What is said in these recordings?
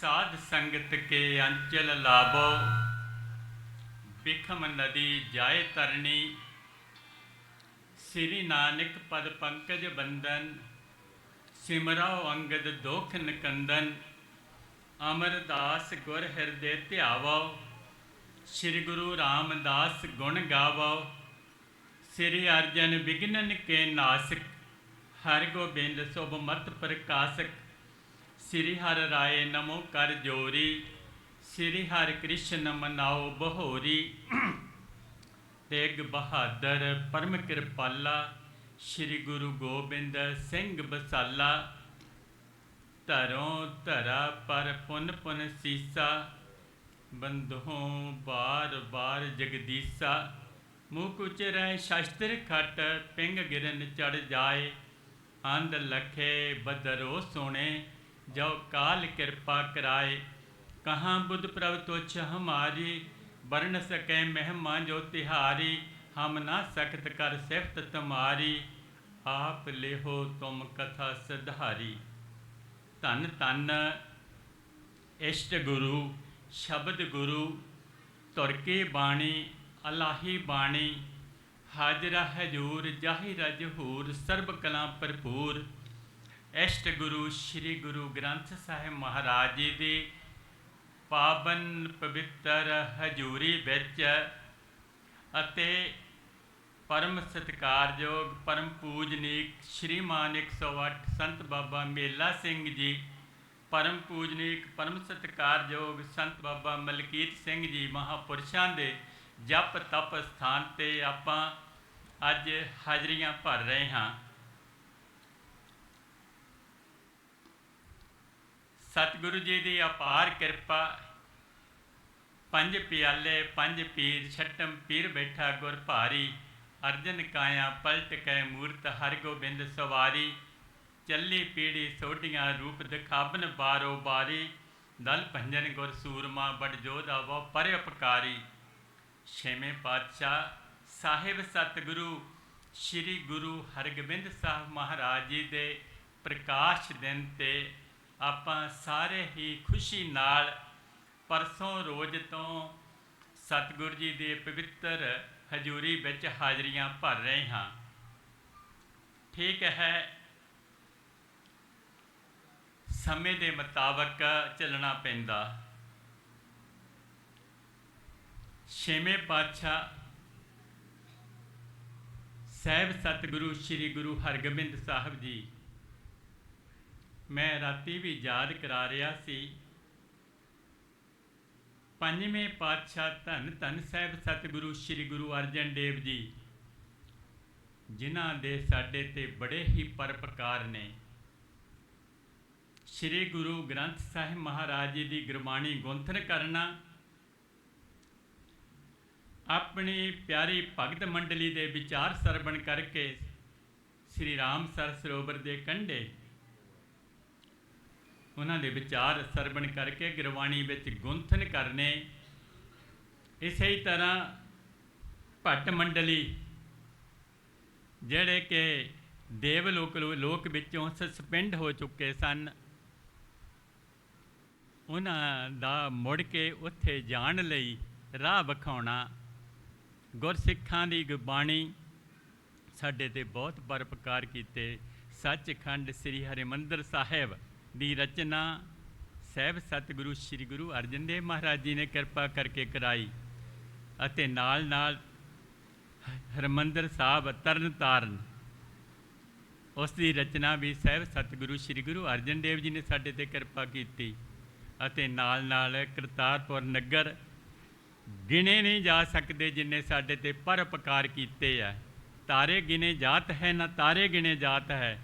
ਸਾਧ ਸੰਗਤ ਕੇ ਅੰਚਲ ਲਾਭੋ। ਬਿਖਮ ਨਦੀ ਜਾਏ ਤਰਨੀ ਸ੍ਰੀ ਨਾਨਕ ਪਦ ਪੰਕਜ ਬੰਦਨ ਸਿਮਰਉ ਅੰਗਦ ਦੋਖ ਨਿਕੰਦਨ। ਅਮਰਦਾਸ ਗੁਰ ਹਿਰਦੇ ਧਿਆਵੋ। ਸ੍ਰੀ ਗੁਰੂ ਰਾਮਦਾਸ ਗੁਣ ਗਾਵੋ। ਸ੍ਰੀ ਅਰਜਨ ਵਿਗਨਨ ਕੇ ਨਾਸਕ। ਹਰਿ ਗੋਬਿੰਦ ਸੁਭ ਮਤ ਪ੍ਰਕਾਸ਼ਕ। ਸ੍ਰੀ ਹਰਿ ਰਾਏ ਨਮੋ ਕਰ ਜੋਰੀ, ਸ੍ਰੀ ਹਰਿ ਕ੍ਰਿਸ਼ਨ ਮਨਾਓ ਬਹੋਰੀ। ਤੇਗ ਬਹਾਦਰ ਪਰਮ ਕਿਰਪਾਲਾ, ਸ੍ਰੀ ਗੁਰੂ ਗੋਬਿੰਦ ਸਿੰਘ ਬਸਾਲਾ। ਧਰੋਂ ਧਰਾ ਪਰ ਪੁੰਨ ਪੁੰਨ ਸੀਸਾ, ਬੰਧੋਂ ਬਾਰ ਬਾਰ ਜਗਦੀਸਾ। ਮੁਖ ਉਚਰੈ ਸ਼ਸਤਰ ਖਟ, ਪਿੰਗ ਗਿਰਨ ਚੜ ਜਾਏ। ਅੰਧ ਲਖੇ ਬਦਰੋ ਸੋਣੇ। ਜੋ ਕਾਲ ਕਿਰਪਾ ਕਰਾਏ, ਕਹਾਂ ਬੁੱਧ ਪ੍ਰਭ ਤੁਛ ਹਮਾਰੀ ਵਰਣ ਸਕੈ ਮਹਿਮਾ ਜੋ ਤਿਹਾਰੀ, ਹਮ ਨਾ ਸਖਤ ਕਰ ਸਿਫਤ ਤੁਮਾਰੀ, ਆਪ ਲਿਹੋ ਤੁਮ ਕਥਾ ਸਿਧਾਰੀ। ਧੰਨ ਧੰਨ ਇਸ਼ਟ ਗੁਰੂ, ਸ਼ਬਦ ਗੁਰੂ ਤੁਰਕੀ ਬਾਣੀ, ਅਲਾਹੀ ਬਾਣੀ, ਹਾਜ਼ਰਾ ਹਜੂਰ ਜਾਹਿਰ ਜਹੂਰ ਸਰਬ ਕਲਾ ਭਰਪੂਰ ਇਸ਼ਟ ਗੁਰੂ ਸ੍ਰੀ ਗੁਰੂ ਗ੍ਰੰਥ ਸਾਹਿਬ ਮਹਾਰਾਜ ਜੀ ਦੀ ਪਾਵਨ ਪਵਿੱਤਰ ਹਜੂਰੀ ਵਿੱਚ ਅਤੇ ਪਰਮ ਸਤਿਕਾਰਯੋਗ, ਪਰਮ ਪੂਜਨੀਕ ਸ਼੍ਰੀਮਾਨ 108 ਸੰਤ ਬਾਬਾ ਮੇਲਾ ਸਿੰਘ ਜੀ, ਪਰਮ ਪੂਜਨੀਕ, ਪਰਮ ਸਤਿਕਾਰਯੋਗ ਸੰਤ ਬਾਬਾ ਮਲਕੀਤ ਸਿੰਘ ਜੀ ਮਹਾਪੁਰਸ਼ਾਂ ਦੇ ਜਪ ਤਪ ਸਥਾਨ ਤੇ ਆਪਾਂ ਅੱਜ ਹਾਜ਼ਰੀਆਂ ਭਰ ਰਹੇ ਹਾਂ। ਸਤਿਗੁਰੂ ਜੀ ਦੀ ਅਪਾਰ ਕਿਰਪਾ। ਪੰਜ ਪਿਆਲੇ, ਪੰਜ ਪੀਰ, ਛਟਮ ਪੀਰ ਬੈਠਾ ਗੁਰ ਭਾਰੀ। ਅਰਜਨ ਕਾਇਆ ਪਲਟ ਕੈ ਮੂਰਤ ਹਰਿ ਗੋਬਿੰਦ ਸਵਾਰੀ। ਚੱਲੀ ਪੀੜੀ ਸੋਢੀਆਂ ਰੂਪ ਦਿਖਾਬਨ ਬਾਰੋ ਬਾਰੀ। ਦਲ ਭੰਜਨ ਗੁਰ ਸੂਰਮਾ ਬੜ ਜੋਧਾ ਵੋ ਪਰ ਉਪਕਾਰੀ ਛੇਵੇਂ ਪਾਤਸ਼ਾਹ ਸਾਹਿਬ ਸਤਿਗੁਰੂ, ਸ੍ਰੀ ਗੁਰੂ ਹਰਗੋਬਿੰਦ ਸਾਹਿਬ ਮਹਾਰਾਜ ਜੀ ਦੇ ਪ੍ਰਕਾਸ਼ ਦਿਨ ਤੇ ਆਪਾਂ ਸਾਰੇ ਹੀ ਖੁਸ਼ੀ ਨਾਲ ਪਰਸੋਂ ਰੋਜ਼ ਤੋਂ ਸਤਿਗੁਰੂ ਜੀ ਦੇ ਪਵਿੱਤਰ ਹਜ਼ੂਰੀ ਵਿੱਚ ਹਾਜ਼ਰੀਆਂ ਭਰ ਰਹੇ ਹਾਂ। ਠੀਕ ਹੈ। ਸਮੇਂ ਦੇ ਮੁਤਾਬਕ ਚੱਲਣਾ ਪੈਂਦਾ। ਛੇਵੇਂ ਪਾਤਸ਼ਾਹ ਸਹਿਬ ਸਤਿਗੁਰੂ ਸ੍ਰੀ ਗੁਰੂ ਹਰਗੋਬਿੰਦ ਸਾਹਿਬ ਜੀ ਮੈਂ ਰਾਤੀ ਵੀ ਯਾਦ ਕਰਾ ਰਿਹਾ ਸੀ। ਪੰਜਵੇਂ ਪਾਤਸ਼ਾਹ ਧੰਨ ਧੰਨ ਸਾਹਿਬ ਸਤਿਗੁਰੂ ਸ੍ਰੀ ਗੁਰੂ ਅਰਜਨ ਦੇਵ ਜੀ, ਜਿਨ੍ਹਾਂ ਦੇ ਸਾਡੇ ਤੇ ਬੜੇ ਹੀ ਪਰਪਕਾਰ ਨੇ। ਸ੍ਰੀ ਗੁਰੂ ਗ੍ਰੰਥ ਸਾਹਿਬ ਮਹਾਰਾਜ ਜੀ ਦੀ ਗੁਰਬਾਣੀ ਗੁੰਥਨ ਕਰਨਾ, ਆਪਣੀ ਪਿਆਰੀ ਭਗਤ ਮੰਡਲੀ ਦੇ ਵਿਚਾਰ ਸਰਵਣ ਕਰਕੇ ਸ੍ਰੀ ਰਾਮ ਸਰ ਸਰੋਵਰ ਦੇ ਕੰਢੇ ਉਹਨਾਂ ਦੇ ਵਿਚਾਰ ਸਰਵਣ ਕਰਕੇ ਗੁਰਬਾਣੀ ਵਿੱਚ ਗੁੰਥਨ ਕਰਨੇ। ਇਸੇ ਤਰ੍ਹਾਂ ਭੱਟ ਮੰਡਲੀ, ਜਿਹੜੇ ਕਿ ਦੇਵ ਲੋਕ ਲੋਕ ਵਿੱਚੋਂ ਸਸਪੈਂਡ ਹੋ ਚੁੱਕੇ ਸਨ। ਉਹਨਾਂ ਦਾ ਮੁੜ ਕੇ ਉੱਥੇ ਜਾਣ ਲਈ ਰਾਹ ਵਿਖਾਉਣਾ ਗੁਰਸਿੱਖਾਂ ਦੀ ਗੁਰਬਾਣੀ ਸਾਡੇ ਤੇ ਬਹੁਤ ਪਰਪਕਾਰ ਕੀਤੇ। ਸੱਚਖੰਡ ਸ੍ਰੀ ਹਰਿਮੰਦਰ ਸਾਹਿਬ ਦੀ ਰਚਨਾ ਸਹਿਬ ਸਤਿਗੁਰੂ ਸ੍ਰੀ ਗੁਰੂ ਅਰਜਨ ਦੇਵ ਮਹਾਰਾਜ ਜੀ ਨੇ ਕਿਰਪਾ ਕਰਕੇ ਕਰਾਈ ਅਤੇ ਨਾਲ ਨਾਲ ਹਰਮੰਦਰ ਸਾਹਿਬ ਤਰਨ ਤਾਰਨ, ਉਸ ਦੀ ਰਚਨਾ ਵੀ ਸਹਿਬ ਸਤਿਗੁਰੂ ਸ੍ਰੀ ਗੁਰੂ ਅਰਜਨ ਦੇਵ ਜੀ ਨੇ ਸਾਡੇ ਤੇ ਕਿਰਪਾ ਕੀਤੀ ਅਤੇ ਨਾਲ ਨਾਲ ਕਰਤਾਰਪੁਰ ਨਗਰ ਗਿਣੇ ਨਹੀਂ ਜਾ ਸਕਦੇ ਜਿੰਨੇ ਸਾਡੇ ਤੇ ਪਰਉਪਕਾਰ ਕੀਤੇ ਆ। ਤਾਰੇ ਗਿਣੇ ਜਾਤ ਹੈ, ਨਾ ਤਾਰੇ ਗਿਣੇ ਜਾਤ ਹੈ।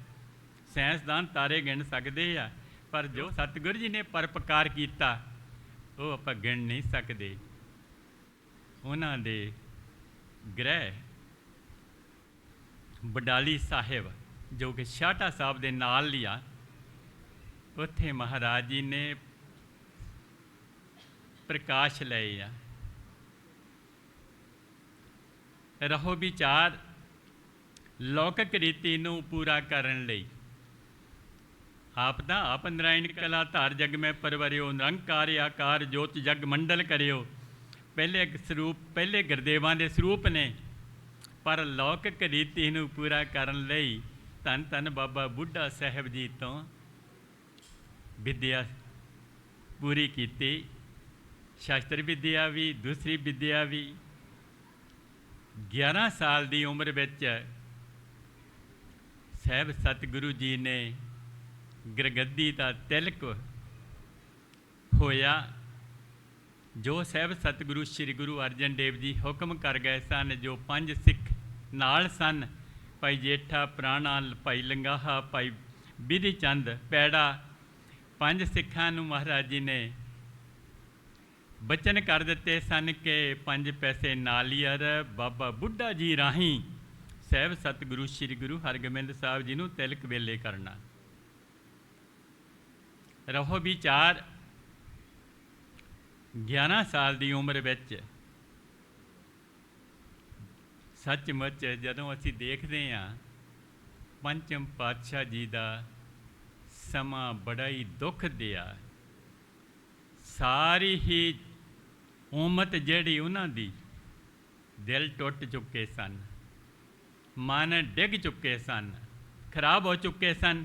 ਸਾਇੰਸਦਾਨ ਤਾਰੇ ਗਿਣ ਸਕਦੇ ਆ। ਪਰ ਜੋ ਸਤਿਗੁਰੂ ਜੀ ਨੇ ਪਰਪਕਾਰ ਕੀਤਾ, ਉਹ ਆਪਾਂ ਗਿਣ ਨਹੀਂ ਸਕਦੇ। ਉਹਨਾਂ ਦੇ ਗ੍ਰਹਿ ਬਡਾਲੀ ਸਾਹਿਬ, ਜੋ ਕਿ ਛਾਟਾ ਸਾਹਿਬ ਦੇ ਨਾਲ ਲਿਆ ਉੱਥੇ ਮਹਾਰਾਜ ਜੀ ਨੇ ਪ੍ਰਕਾਸ਼ ਲਏ ਆ। ਰਹੋ ਵਿਚਾਰ, ਲੌਕਿਕ ਰੀਤੀ ਨੂੰ ਪੂਰਾ ਕਰਨ ਲਈ। ਆਪ ਦਾ ਆਪ ਨਰਾਇਣ ਕਲਾ ਧਾਰ ਜਗ ਮੈਂ ਪਰਵਰਿਓ, ਨਿਰੰਕਾਰ ਆਕਾਰ ਜੋਤ ਜਗ ਮੰਡਲ ਕਰਿਓ। ਪਹਿਲੇ ਸਰੂਪ, ਪਹਿਲੇ ਗੁਰਦੇਵਾਂ ਦੇ ਸਰੂਪ ਨੇ। ਪਰ ਲੌਕਿਕ ਰੀਤੀ ਨੂੰ ਪੂਰਾ ਕਰਨ ਲਈ ਧੰਨ ਧੰਨ ਬਾਬਾ ਬੁੱਢਾ ਸਾਹਿਬ ਜੀ ਤੋਂ ਵਿਦਿਆ ਪੂਰੀ ਕੀਤੀ। ਸ਼ਾਸਤਰ ਵਿਦਿਆ ਵੀ, ਦੂਸਰੀ ਵਿਦਿਆ ਵੀ। 11 ਸਾਲ ਦੀ ਉਮਰ ਵਿੱਚ ਸਾਹਿਬ ਸਤਿਗੁਰੂ ਜੀ ਨੇ ਗੁਰਗੱਦੀ ਦਾ ਤਿਲਕ ਹੋਇਆ। ਜੋ ਸਾਹਿਬ ਸਤਿਗੁਰੂ ਸ੍ਰੀ ਗੁਰੂ ਅਰਜਨ ਦੇਵ ਜੀ ਹੁਕਮ ਕਰ ਗਏ ਸਨ, ਜੋ ਪੰਜ ਸਿੱਖ ਨਾਲ ਸਨ, ਭਾਈ ਜੇਠਾ, ਪ੍ਰਾਣਾ, ਭਾਈ ਲੰਗਾਹਾ, ਭਾਈ ਬਿਧੀ ਚੰਦ, ਪੈੜਾ, ਪੰਜ ਸਿੱਖਾਂ ਨੂੰ ਮਹਾਰਾਜ ਜੀ ਨੇ ਬਚਨ ਕਰ ਦਿੱਤੇ ਸਨ ਕਿ ਪੰਜ ਪੈਸੇ ਨਾਲੀਅਰ, ਬਾਬਾ ਬੁੱਢਾ ਜੀ ਰਾਹੀਂ ਸਾਹਿਬ ਸਤਿਗੁਰੂ ਸ੍ਰੀ ਗੁਰੂ ਹਰਗੋਬਿੰਦ ਸਾਹਿਬ ਜੀ ਨੂੰ ਤਿਲਕ ਵੇਲੇ ਕਰਨਾ। ਰਹੋ ਵਿਚਾਰ 11 ਸਾਲ ਦੀ ਉਮਰ ਵਿੱਚ। ਸੱਚਮੁੱਚ ਜਦੋਂ ਅਸੀਂ ਦੇਖਦੇ ਹਾਂ, ਪੰਚਮ ਪਾਤਸ਼ਾਹ ਜੀ ਦਾ ਸਮਾਂ ਬੜਾ ਹੀ ਦੁੱਖ ਦਿਆ। ਸਾਰੀ ਹੀ ਉਮਤ ਜਿਹੜੀ ਉਹਨਾਂ ਦੀ ਦਿਲ ਟੁੱਟ ਚੁੱਕੇ ਸਨ, ਮਨ ਡਿੱਗ ਚੁੱਕੇ ਸਨ, ਖਰਾਬ ਹੋ ਚੁੱਕੇ ਸਨ।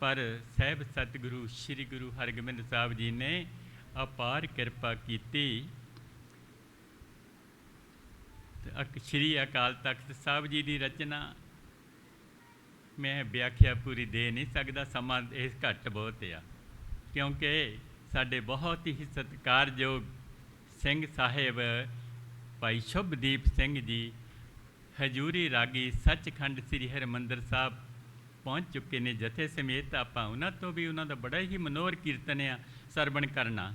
ਪਰ ਸਾਹਿਬ ਸਤਿਗੁਰੂ ਸ੍ਰੀ ਗੁਰੂ ਹਰਗੋਬਿੰਦ ਸਾਹਿਬ ਜੀ ਨੇ ਅਪਾਰ ਕਿਰਪਾ ਕੀਤੀ। ਸ੍ਰੀ ਅਕਾਲ ਤਖਤ ਸਾਹਿਬ ਜੀ ਦੀ ਰਚਨਾ ਮੈਂ ਵਿਆਖਿਆ ਪੂਰੀ ਦੇ ਨਹੀਂ ਸਕਦਾ, ਸਮਾਂ ਇਸ ਘੱਟ ਬਹੁਤ ਆ। ਕਿਉਂਕਿ ਸਾਡੇ ਬਹੁਤ ਹੀ ਸਤਿਕਾਰਯੋਗ ਸਿੰਘ ਸਾਹਿਬ, ਭਾਈ ਸ਼ੁਭਦੀਪ ਸਿੰਘ ਜੀ, ਹਜੂਰੀ ਰਾਗੀ ਸੱਚਖੰਡ ਸ੍ਰੀ ਹਰਿਮੰਦਰ ਸਾਹਿਬ ਪਹੁੰਚ ਚੁੱਕੇ ਨੇ ਜਥੇ ਸਮੇਤ ਆਪਾਂ ਉਹਨਾਂ ਤੋਂ ਵੀ ਉਹਨਾਂ ਦਾ ਬੜਾ ਹੀ ਮਨੋਹਰ ਕੀਰਤਨ ਆ ਸਰਵਣ ਕਰਨਾ।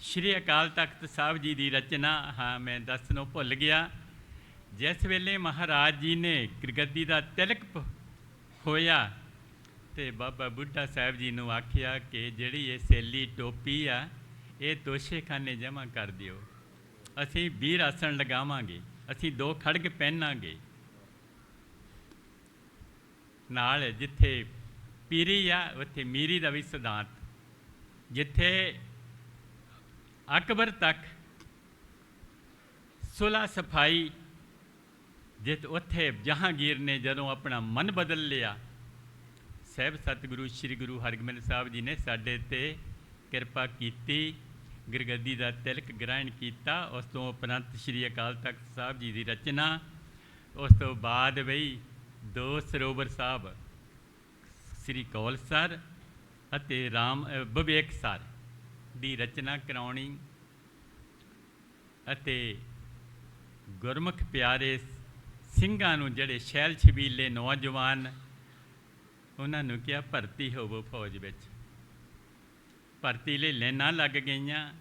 ਸ਼੍ਰੀ ਅਕਾਲ ਤਖਤ ਸਾਹਿਬ ਜੀ ਦੀ ਰਚਨਾ, ਹਾਂ, ਮੈਂ ਦੱਸਣੋਂ ਭੁੱਲ ਗਿਆ। ਜਿਸ ਵੇਲੇ ਮਹਾਰਾਜ ਜੀ ਨੇ ਗੁਰਗੱਦੀ ਦਾ ਤਿਲਕ ਪ- ਹੋਇਆ ਤੇ ਬਾਬਾ ਬੁੱਢਾ ਸਾਹਿਬ ਜੀ ਨੂੰ ਆਖਿਆ ਕਿ ਜਿਹੜੀ ਇਹ ਸੇਲੀ ਟੋਪੀ ਆ, ਇਹ ਤੋਸ਼ੇਖਾਨੇ ਜਮ੍ਹਾਂ ਕਰ ਦਿਓ। ਅਸੀਂ ਵੀਰ ਆਸਣ ਲਗਾਵਾਂਗੇ, ਅਸੀਂ ਦੋ ਖੜਗ ਪਹਿਨਾਂਗੇ। ਨਾਲ ਜਿੱਥੇ ਪੀਰੀ ਆ, ਉੱਥੇ ਮੀਰੀ ਦਾ ਵੀ ਸਿਧਾਂਤ। ਜਿੱਥੇ ਅਕਬਰ ਤੱਕ ਸੁਲਾ ਸਫ਼ਾਈ ਜਿੱਤ ਉੱਥੇ ਜਹਾਂਗੀਰ ਨੇ ਜਦੋਂ ਆਪਣਾ ਮਨ ਬਦਲ ਲਿਆ, ਸਾਹਿਬ ਸਤਿਗੁਰੂ ਸ੍ਰੀ ਗੁਰੂ ਹਰਗੋਬਿੰਦ ਸਾਹਿਬ ਜੀ ਨੇ ਸਾਡੇ ਤੇ ਕਿਰਪਾ ਕੀਤੀ, ਗੁਰਗੱਦੀ ਦਾ ਤਿਲਕ ਗ੍ਰਹਿਣ ਕੀਤਾ, ਉਸ ਤੋਂ ਉਪਰੰਤ ਸ੍ਰੀ ਅਕਾਲ ਤਖਤ ਸਾਹਿਬ ਜੀ ਦੀ ਰਚਨਾ, ਉਸ ਤੋਂ ਬਾਅਦ ਬਈ ਦੋ ਸਰੋਵਰ ਸਾਹਿਬ, ਸ੍ਰੀ ਕੌਲ ਸਰ ਅਤੇ ਰਾਮ ਵਿਵੇਕ ਸਰ ਦੀ ਰਚਨਾ ਕਰਾਉਣੀ ਅਤੇ ਗੁਰਮੁਖ ਪਿਆਰੇ ਸਿੰਘਾਂ ਨੂੰ ਜਿਹੜੇ ਸ਼ੈਲ ਛਬੀਲੇ ਨੌਜਵਾਨ, ਉਹਨਾਂ ਨੂੰ ਕਿਹਾ, ਭਰਤੀ ਹੋਵੋ ਫੌਜ ਵਿੱਚ। ਭਰਤੀ ਲਈ ਲੈਣਾ ਲੱਗ ਗਈਆਂ।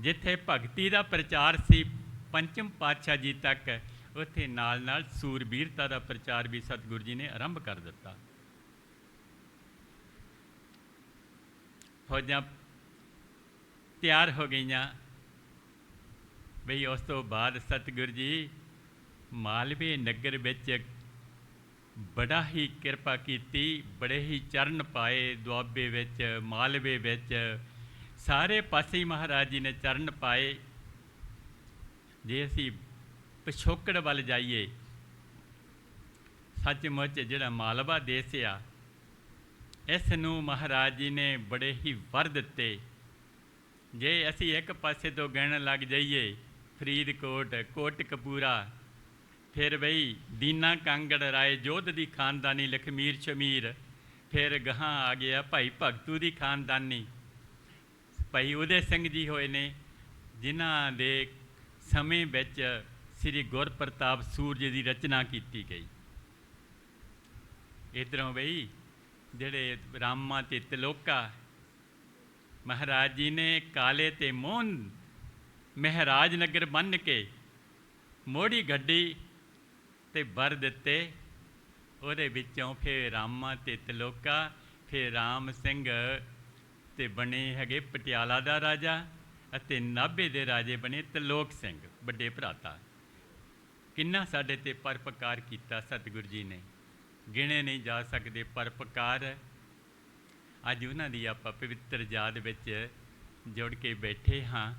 ਜਿੱਥੇ ਭਗਤੀ ਦਾ ਪ੍ਰਚਾਰ ਸੀ, ਪੰਚਮ ਪਾਤਸ਼ਾਹ ਜੀ ਤੱਕ ਉੱਥੇ ਨਾਲ ਨਾਲ ਸੂਰਬੀਰਤਾ ਦਾ ਪ੍ਰਚਾਰ ਵੀ ਸਤਿਗੁਰੂ ਜੀ ਨੇ ਆਰੰਭ ਕਰ ਦਿੱਤਾ। ਫੌਜਾਂ ਤਿਆਰ ਹੋ ਗਈਆਂ। ਬਈ ਉਸ ਤੋਂ ਬਾਅਦ ਸਤਿਗੁਰੂ ਜੀ ਮਾਲਵੇ ਨਗਰ ਵਿੱਚ ਬੜਾ ਹੀ ਕਿਰਪਾ ਕੀਤੀ, ਬੜੇ ਹੀ ਚਰਨ ਪਾਏ ਦੁਆਬੇ ਵਿੱਚ, ਮਾਲਵੇ ਵਿੱਚ। ਸਾਰੇ ਪਾਸੇ ਹੀ ਮਹਾਰਾਜ ਜੀ ਨੇ ਚਰਨ ਪਾਏ। ਜੇ ਅਸੀਂ ਪਿਛੋਕੜ ਵੱਲ ਜਾਈਏ। ਸੱਚਮੁੱਚ ਜਿਹੜਾ ਮਾਲਵਾ ਦੇਸ਼ ਆ ਇਸ ਨੂੰ ਮਹਾਰਾਜ ਜੀ ਨੇ ਬੜੇ ਹੀ ਵਰ ਦਿੱਤੇ। ਜੇ ਅਸੀਂ ਇੱਕ ਪਾਸੇ ਤੋਂ ਗਹਿਣ ਲੱਗ ਜਾਈਏ, ਫਰੀਦਕੋਟ, ਕੋਟਕਪੂਰਾ, ਫਿਰ ਬਈ ਦੀਨਾ ਕਾਂਗੜ ਰਾਏ ਜੋਧ ਦੀ ਖਾਨਦਾਨੀ, ਲਖਮੀਰ ਸ਼ਮੀਰ, ਫਿਰ ਗਾਹਾਂ ਆ ਗਿਆ ਭਾਈ ਭਗਤੂ ਦੀ ਖਾਨਦਾਨੀ। ਭਾਈ ਉਦੇ ਸਿੰਘ ਜੀ ਹੋਏ ਨੇ, ਜਿਨ੍ਹਾਂ ਦੇ ਸਮੇਂ ਵਿੱਚ ਸ੍ਰੀ ਗੁਰਪ੍ਰਤਾਪ ਸੂਰਜ ਦੀ ਰਚਨਾ ਕੀਤੀ ਗਈ। ਇਧਰੋਂ ਬਈ, ਜਿਹੜੇ ਰਾਮਾ ਤੇ ਤਿਲੋਕਾ, ਮਹਾਰਾਜ ਜੀ ਨੇ ਕਾਲੇ ਤੇ ਮੋਹਨ ਮਹਾਰਾਜ ਨਗਰ ਬੰਨ ਕੇ ਮੋੜੀ ਗੱਡੀ ਤੇ ਵਰ ਦਿੱਤੇ। ਉਹਦੇ ਵਿੱਚੋਂ ਫਿਰ ਰਾਮਾ ਤੇ ਤਿਲੋਕਾ, ਫਿਰ ਰਾਮ ਸਿੰਘ ਤੇ ਬਣੇ ਹੈਗੇ ਪਟਿਆਲਾ ਦਾ ਰਾਜਾ ਅਤੇ ਨਾਭੇ ਦੇ ਰਾਜੇ ਬਣੇ ਤਿਲੋਕ ਸਿੰਘ, ਵੱਡੇ ਭਰਾਤਾ ਕਿੰਨਾ ਸਾਡੇ ਤੇ ਪਰਪਕਾਰ ਕੀਤਾ ਸਤਿਗੁਰੂ ਜੀ ਨੇ? ਗਿਣੇ ਨਹੀਂ ਜਾ ਸਕਦੇ ਪਰਪਕਾਰ ਅੱਜ ਉਹਨਾਂ ਦੀ ਆਪਾਂ ਪਵਿੱਤਰ ਯਾਦ ਵਿੱਚ ਜੁੜ ਕੇ ਬੈਠੇ ਹਾਂ,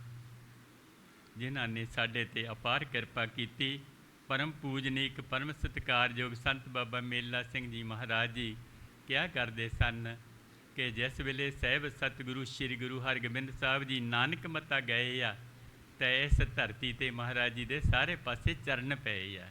ਜਿਨ੍ਹਾਂ ਨੇ ਸਾਡੇ ਤੇ ਅਪਾਰ ਕਿਰਪਾ ਕੀਤੀ। ਪਰਮ ਪੂਜਨੀਕ, ਪਰਮ ਸਤਿਕਾਰਯੋਗ ਸੰਤ ਬਾਬਾ ਮੇਲਾ ਸਿੰਘ ਜੀ ਮਹਾਰਾਜ ਜੀ ਕਿਹਾ ਕਰਦੇ ਸਨ ਕਿ ਜਿਸ ਵੇਲੇ ਸਹਿਬ ਸਤਿਗੁਰੂ, ਸ੍ਰੀ ਗੁਰੂ ਹਰਗੋਬਿੰਦ ਸਾਹਿਬ ਜੀ ਨਾਨਕ ਮਤਾ ਗਏ ਆ ਤਾਂ ਇਸ ਧਰਤੀ ਤੇ ਮਹਾਰਾਜ ਜੀ ਦੇ ਸਾਰੇ ਪਾਸੇ ਚਰਨ ਪਏ ਆ।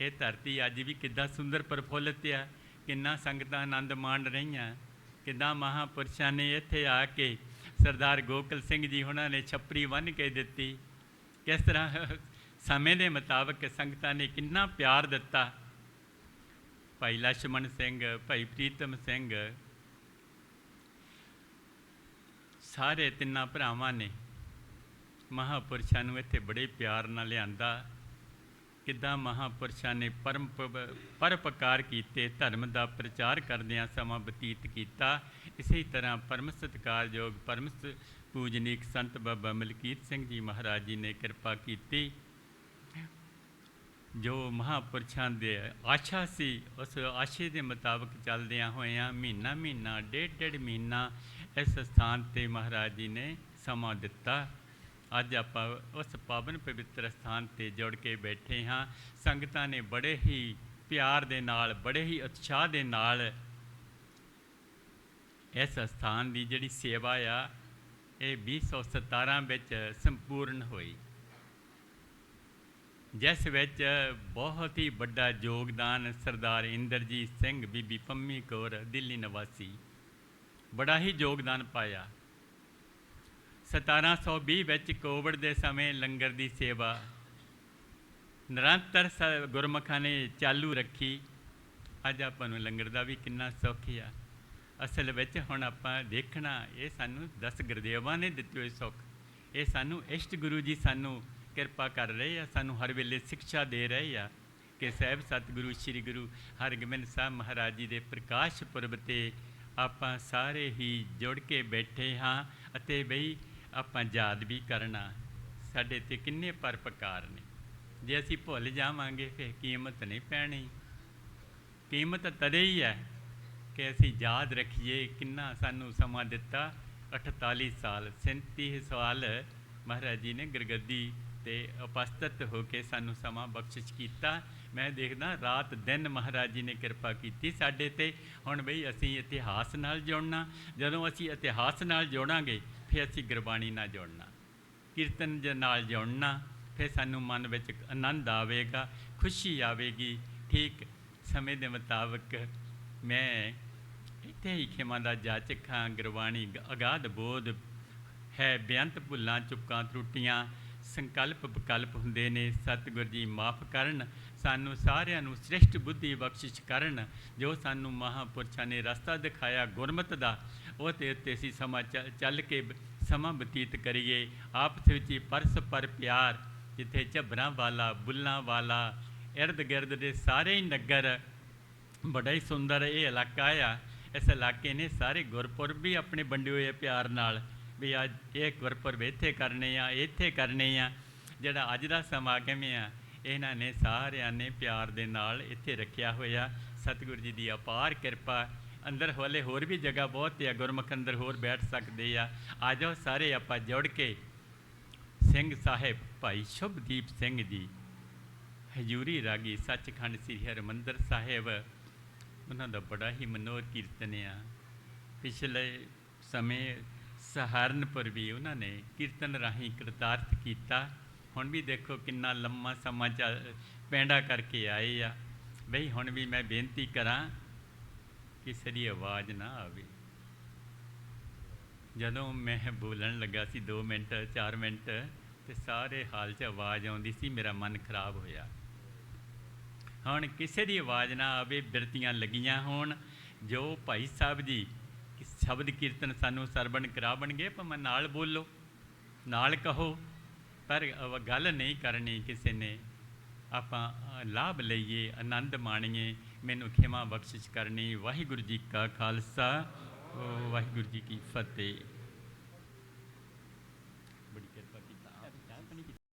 ਇਹ ਧਰਤੀ ਅੱਜ ਵੀ ਕਿੱਦਾਂ ਸੁੰਦਰ ਪ੍ਰਫੁੱਲਤ ਆ, ਕਿੰਨਾ ਸੰਗਤਾਂ ਆਨੰਦ ਮਾਣ ਰਹੀਆਂ, ਕਿੱਦਾਂ ਮਹਾਪੁਰਸ਼ਾਂ ਨੇ ਇੱਥੇ ਆ ਕੇ ਸਰਦਾਰ ਗੋਕਲ ਸਿੰਘ ਜੀ ਉਹਨਾਂ ਨੇ ਛੱਪਰੀ ਬੰਨ੍ਹ ਕੇ ਦਿੱਤੀ। ਕਿਸ ਤਰ੍ਹਾਂ ਸਮੇਂ ਦੇ ਮੁਤਾਬਕ ਸੰਗਤਾਂ ਨੇ ਕਿੰਨਾ ਪਿਆਰ ਦਿੱਤਾ। ਭਾਈ ਲਛਮਣ ਸਿੰਘ, ਭਾਈ ਪ੍ਰੀਤਮ ਸਿੰਘ, ਸਾਰੇ ਤਿੰਨਾਂ ਭਰਾਵਾਂ ਨੇ ਮਹਾਪੁਰਸ਼ਾਂ ਨੂੰ ਇੱਥੇ ਬੜੇ ਪਿਆਰ ਨਾਲ ਲਿਆਂਦਾ। ਕਿੱਦਾਂ ਮਹਾਪੁਰਸ਼ਾਂ ਨੇ ਪਰਮ ਪਵ- ਪਰਪਕਾਰ ਕੀਤੇ, ਧਰਮ ਦਾ ਪ੍ਰਚਾਰ ਕਰਦਿਆਂ ਸਮਾਂ ਬਤੀਤ ਕੀਤਾ। ਇਸੇ ਤਰ੍ਹਾਂ ਪਰਮ ਸਤਿਕਾਰਯੋਗ, ਪਰਮ ਪੂਜਨੀਕ ਸੰਤ ਬਾਬਾ ਮਲਕੀਤ ਸਿੰਘ ਜੀ ਮਹਾਰਾਜ ਜੀ ਨੇ ਕਿਰਪਾ ਕੀਤੀ। ਜੋ ਮਹਾਪੁਰਸ਼ਾਂ ਦੇ ਆਸ਼ਾ ਸੀ, ਉਸ ਆਸ਼ੇ ਦੇ ਮੁਤਾਬਕ ਚੱਲਦਿਆਂ ਹੋਇਆਂ ਮਹੀਨਾ ਮਹੀਨਾ ਡੇਢ ਡੇਢ ਮਹੀਨਾ ਇਸ ਸਥਾਨ ਤੇ ਮਹਾਰਾਜ ਜੀ ਨੇ ਸਮਾਂ ਦਿੱਤਾ। ਅੱਜ ਆਪਾਂ ਉਸ ਪਾਵਨ ਪਵਿੱਤਰ ਸਥਾਨ ਤੇ ਜੁੜ ਕੇ ਬੈਠੇ ਹਾਂ। ਸੰਗਤਾਂ ਨੇ ਬੜੇ ਹੀ ਪਿਆਰ ਦੇ ਨਾਲ, ਬੜੇ ਹੀ ਉਤਸ਼ਾਹ ਦੇ ਨਾਲ ਇਸ ਸਥਾਨ ਦੀ ਜਿਹੜੀ ਸੇਵਾ ਆ, ਇਹ 2017 ਵਿੱਚ ਸੰਪੂਰਨ ਹੋਈ। ਜਿਸ ਵਿੱਚ ਬਹੁਤ ਹੀ ਵੱਡਾ ਯੋਗਦਾਨ ਸਰਦਾਰ ਇੰਦਰਜੀਤ ਸਿੰਘ ਬੀਬੀ ਪੰਮੀ ਕੌਰ, ਦਿੱਲੀ ਨਿਵਾਸੀ, ਬੜਾ ਹੀ ਯੋਗਦਾਨ ਪਾਇਆ। 1720 ਵਿੱਚ ਕੋਵਿਡ ਦੇ ਸਮੇਂ ਲੰਗਰ ਦੀ ਸੇਵਾ। ਨਿਰੰਤਰ ਸ- ਗੁਰਮੁਖਾਂ ਨੇ ਚਾਲੂ ਰੱਖੀ। ਅੱਜ ਆਪਾਂ ਨੂੰ ਲੰਗਰ ਦਾ ਵੀ ਕਿੰਨਾ ਸੁੱਖ ਆ। ਅਸਲ ਵਿੱਚ ਹੁਣ ਆਪਾਂ ਦੇਖਣਾ, ਇਹ ਸਾਨੂੰ ਦਸ ਗੁਰਦੇਵਾਂ ਨੇ ਦਿੱਤੇ ਹੋਏ ਸੁੱਖ। ਇਹ ਸਾਨੂੰ ਇਸ਼ਟ ਗੁਰੂ ਜੀ ਸਾਨੂੰ ਕਿਰਪਾ ਕਰ ਰਹੇ ਆ, ਸਾਨੂੰ ਹਰ ਵੇਲੇ ਸਿੱਖਿਆ ਦੇ ਰਹੇ ਆ ਕਿ ਸਹਿਬ ਸਤਿਗੁਰੂ, ਸ੍ਰੀ ਗੁਰੂ ਹਰਗੋਬਿੰਦ ਸਾਹਿਬ ਮਹਾਰਾਜ ਜੀ ਦੇ ਪ੍ਰਕਾਸ਼ ਪੁਰਬ ਤੇ ਆਪਾਂ ਸਾਰੇ ਹੀ ਜੁੜ ਕੇ ਬੈਠੇ ਹਾਂ ਅਤੇ ਬਈ ਆਪਾਂ ਯਾਦ ਵੀ ਕਰਨਾ ਸਾਡੇ ਤੇ ਕਿੰਨੇ ਪਰਪਕਾਰ ਨੇ। ਜੇ ਅਸੀਂ ਭੁੱਲ ਜਾਵਾਂਗੇ ਫਿਰ ਕੀਮਤ ਨਹੀਂ ਪੈਣੀ। ਕੀਮਤ ਤਦੇ ਹੀ ਹੈ ਕਿ ਅਸੀਂ ਯਾਦ ਰੱਖੀਏ ਕਿੰਨਾ ਸਾਨੂੰ ਸਮਾਂ ਦਿੱਤਾ। 48 ਸਾਲ 37 ਸਾਲ ਮਹਾਰਾਜ ਜੀ ਨੇ ਗੁਰਗੱਦੀ ਤੇ ਉਪਸਥਿਤ ਹੋ ਕੇ ਸਾਨੂੰ ਸਮਾਂ ਬਖਸ਼ਿਸ਼ ਕੀਤਾ। ਮੈਂ ਦੇਖਦਾ ਰਾਤ ਦਿਨ ਮਹਾਰਾਜ ਜੀ ਨੇ ਕਿਰਪਾ ਕੀਤੀ ਸਾਡੇ ਤੇ। ਹੁਣ ਬਈ ਅਸੀਂ ਇਤਿਹਾਸ ਨਾਲ ਜੁੜਨਾ। ਜਦੋਂ ਅਸੀਂ ਇਤਿਹਾਸ ਨਾਲ ਜੋੜਾਂਗੇ ਫਿਰ ਅਸੀਂ ਗੁਰਬਾਣੀ ਨਾਲ ਜੋੜਨਾ। ਕੀਰਤਨ ਦੇ ਨਾਲ ਜੋੜਨਾ, ਫਿਰ ਸਾਨੂੰ ਮਨ ਵਿੱਚ ਆਨੰਦ ਆਵੇਗਾ, ਖੁਸ਼ੀ ਆਵੇਗੀ। ਠੀਕ ਸਮੇਂ ਦੇ ਮੁਤਾਬਕ ਮੈਂ ਇੱਥੇ ਹੀ ਖਿਮਾ ਦਾ ਜਾਚਕ ਹਾਂ, ਗੁਰਬਾਣੀ ਅਗਾਧ ਬੋਧ ਹੈ, ਬੇਅੰਤ ਭੁੱਲਾਂ, ਚੁੱਕਾਂ, ਤਰੁੱਟੀਆਂ, ਸੰਕਲਪ ਵਿਕਲਪ ਹੁੰਦੇ ਨੇ, ਸਤਿਗੁਰ ਜੀ ਮਾਫ ਕਰਨ, ਸਾਨੂੰ ਸਾਰਿਆਂ ਨੂੰ ਸ੍ਰੇਸ਼ਟ ਬੁੱਧੀ ਬਖਸ਼ਿਸ਼ ਕਰਨ, ਜੋ ਸਾਨੂੰ ਮਹਾਪੁਰਸ਼ਾਂ ਨੇ ਰਸਤਾ ਦਿਖਾਇਆ ਗੁਰਮਤ ਦਾ ਉਹਦੇ ਉੱਤੇ ਅਸੀਂ ਸਮਾਂ ਚੱਲ- ਚੱਲ ਕੇ ਸਮਾਂ ਬਤੀਤ ਕਰੀਏ। ਆਪਸ ਵਿੱਚ ਹੀ ਪਰਸ ਪਰ ਪਿਆਰ, ਜਿੱਥੇ ਝੱਬਰਾਂ ਵਾਲਾ, ਬੁੱਲਾਂ ਵਾਲਾ ਇਰਦ ਗਿਰਦ ਦੇ ਸਾਰੇ ਹੀ ਨਗਰ ਬੜਾ ਹੀ ਸੁੰਦਰ ਇਹ ਇਲਾਕਾ ਆ। ਇਸ ਇਲਾਕੇ ਨੇ ਸਾਰੇ ਗੁਰਪੁਰਬ ਵੀ ਆਪਣੇ ਵੰਡੇ ਹੋਏ ਆ ਪਿਆਰ ਨਾਲ। ਵੀ ਅੱਜ ਇਹ ਗੁਰਪੁਰਬ ਇੱਥੇ ਕਰਨੇ ਆ, ਇੱਥੇ ਕਰਨੇ ਆ। ਜਿਹੜਾ ਅੱਜ ਦਾ ਸਮਾਗਮ ਆ, ਇਹਨਾਂ ਨੇ ਸਾਰਿਆਂ ਨੇ ਪਿਆਰ ਦੇ ਨਾਲ ਇੱਥੇ ਰੱਖਿਆ ਹੋਇਆ। ਸਤਿਗੁਰੂ ਜੀ ਦੀ ਅਪਾਰ ਕਿਰਪਾ ਅੰਦਰ ਹਲੇ ਹੋਰ ਵੀ ਜਗ੍ਹਾ ਬਹੁਤ ਆ, ਗੁਰਮੁਖ ਅੰਦਰ ਹੋਰ ਬੈਠ ਸਕਦੇ ਆ। ਆ ਜਾਓ ਸਾਰੇ ਆਪਾਂ ਜੁੜ ਕੇ ਸਿੰਘ ਸਾਹਿਬ ਭਾਈ ਸ਼ੁਭਦੀਪ ਸਿੰਘ ਜੀ, ਹਜੂਰੀ ਰਾਗੀ ਸੱਚਖੰਡ ਸ੍ਰੀ ਹਰਿਮੰਦਰ ਸਾਹਿਬ। ਉਹਨਾਂ ਦਾ ਬੜਾ ਹੀ ਮਨੋਹਰ ਕੀਰਤਨ ਆ। ਪਿਛਲੇ ਸਮੇਂ ਸਹਾਰਨਪੁਰ ਵੀ ਉਹਨਾਂ ਨੇ ਕੀਰਤਨ ਰਾਹੀਂ ਕਿਰਤਾਰਥ ਕੀਤਾ। ਹੁਣ ਵੀ ਦੇਖੋ ਕਿੰਨਾ ਲੰਮਾ ਸਮਾਂ ਚੱਲ, ਪੈਂਡਾ ਕਰਕੇ ਆਏ ਆ। ਬਈ ਹੁਣ ਵੀ ਮੈਂ ਬੇਨਤੀ ਕਰਾਂ ਕਿਸੇ ਦੀ ਆਵਾਜ਼ ਨਾ ਆਵੇ। ਜਦੋਂ ਮੈਂ ਬੋਲਣ ਲੱਗਾ ਸੀ 2 ਮਿੰਟ 4 ਮਿੰਟ, ਤੇ ਸਾਰੇ ਹਾਲ 'ਚ ਆਵਾਜ਼ ਆਉਂਦੀ ਸੀ, ਮੇਰਾ ਮਨ ਖਰਾਬ ਹੋਇਆ। ਹੁਣ ਕਿਸੇ ਦੀ ਆਵਾਜ਼ ਨਾ ਆਵੇ, ਬਿਰਤੀਆਂ ਲੱਗੀਆਂ ਹੋਣ। ਜੋ ਭਾਈ ਸਾਹਿਬ ਜੀ ਸ਼ਬਦ ਕੀਰਤਨ ਸਾਨੂੰ ਸਰਵਣ ਕਰਾਵਣਗੇ ਭਾਵੇਂ ਨਾਲ ਬੋਲੋ, ਨਾਲ ਕਹੋ। ਪਰ ਗੱਲ ਨਹੀਂ ਕਰਨੀ ਕਿਸੇ ਨੇ। ਆਪਾਂ ਲਾਭ ਲਈਏ, ਆਨੰਦ ਮਾਣੀਏ। ਮੈਨੂੰ ਖਿਮਾ ਬਖਸ਼ਿਸ਼ ਕਰਨੀ। ਵਾਹਿਗੁਰੂ ਜੀ ਕਾ ਖਾਲਸਾ ਵਾਹਿਗੁਰੂ ਜੀ ਕੀ ਫਤਿਹ।